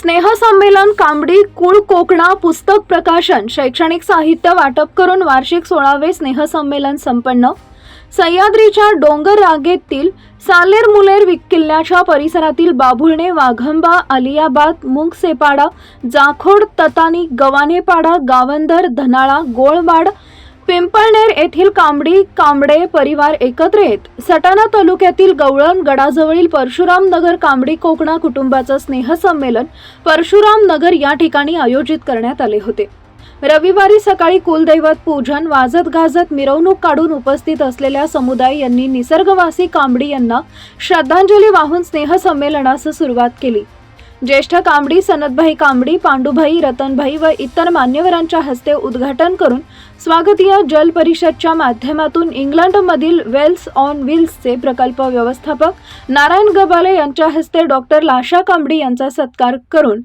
स्नेहसंमेलन कांबडी कुळ कोकणा पुस्तक प्रकाशन शैक्षणिक साहित्य वाटप करून वार्षिक सोळावे स्नेहसंमेलन संपन्न. सह्याद्रीच्या डोंगर रागेतील सालेर मुलेर किल्ल्याच्या परिसरातील बाभुळणे वाघंबा अलियाबाद मुंगसेपाडा जाखोड ततानी गवानेपाडा गावंदर धनाळा गोळवाड पिंपळनेर येथील कांबडी कांबडे परिवार एकत्र येत सटाणा तालुक्यातील गवळण गडाजवळील परशुराम नगर कांबडी कोकणा कुटुंबाचं स्नेहसंमेलन परशुराम नगर या ठिकाणी आयोजित करण्यात आले होते. रविवारी सकाळी कुलदैवत पूजन वाजत गाजत मिरवणूक काढून उपस्थित असलेल्या समुदाय यांनी निसर्गवासी कांबडी यांना श्रद्धांजली वाहून स्नेहसंमेलनास सुरुवात केली. ज्येष्ठ कांबडी सनदभाई कांबडी पांडुभाई रतनभाई व इतर मान्यवरांच्या हस्ते उद्घाटन करून स्वागतीय जल परिषदच्या माध्यमातून इंग्लंडमधील वेल्स ऑन व्हील्सचे प्रकल्प व्यवस्थापक नारायण गबाले यांच्या हस्ते डॉक्टर लाशा कांबडी यांचा सत्कार करून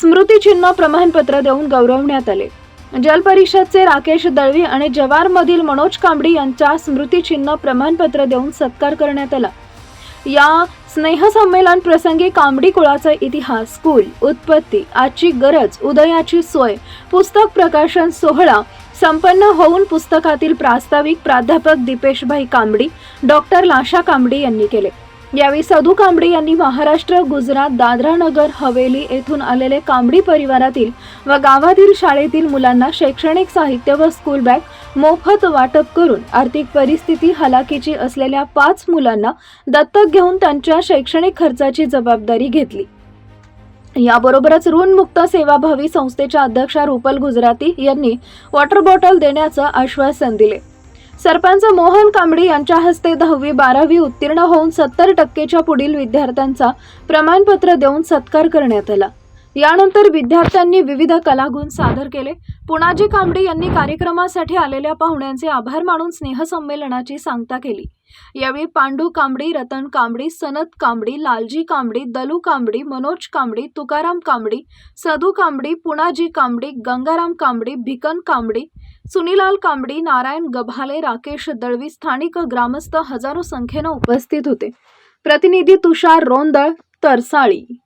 स्मृतिचिन्ह प्रमाणपत्र देऊन गौरवण्यात आले. जल परिषदचे राकेश दळवी आणि जवारमधील मनोज कांबडी यांच्या स्मृतिचिन्ह प्रमाणपत्र देऊन सत्कार करण्यात आला. या स्नेहसंमेलन प्रसंगी कांबडी कुळाचा इतिहास स्कूल उत्पत्ती आजची गरज उदयाची सोय पुस्तक प्रकाशन सोहळा संपन्न होऊन पुस्तकातील प्रास्ताविक प्राध्यापक दीपेशभाई कांबडी डॉक्टर लाशा कांबडी यांनी केले. यावेळी सधू कांबडी यांनी महाराष्ट्र गुजरात दादरा नगर हवेली येथून आलेले कांबडी परिवारातील व गावातील शाळेतील मुलांना शैक्षणिक साहित्य व स्कूल बॅग मोफत वाटप करून आर्थिक परिस्थिती हलाखीची असलेल्या पाच मुलांना दत्तक घेऊन त्यांच्या शैक्षणिक खर्चाची जबाबदारी घेतली. याबरोबरच ऋणमुक्त सेवाभावी संस्थेच्या अध्यक्षा रुपल गुजराती यांनी वॉटर बॉटल देण्याचं आश्वासन दिले. सरपंच मोहन कांबडी यांच्या हस्ते दहावी बारावी उत्तीर्ण होऊन सत्तर टक्केच्या पुढील विद्यार्थ्यांचा प्रमाणपत्र देऊन सत्कार करण्यात आला. यानंतर विद्यार्थ्यांनी विविध कलागुण सादर केले. पुणाजी कांबडी यांनी कार्यक्रमासाठी आलेल्या पाहुण्यांचे आभार मानून स्नेहसंमेलनाची सांगता केली. यावेळी पांडू कांबडी रतन कांबडी सनत कांबडी लालजी कांबडी दलू कांबडी मनोज कांबडी तुकाराम कांबडी सधू कांबडी पुणाजी कांबडी गंगाराम कांबडी भिकन कांबडी सुनीलाल कांबडी नारायण गभाले राकेश दळवी स्थानिक ग्रामस्थ हजारो संख्येनं उपस्थित होते. प्रतिनिधी तुषार रोंदळ तरसाळी.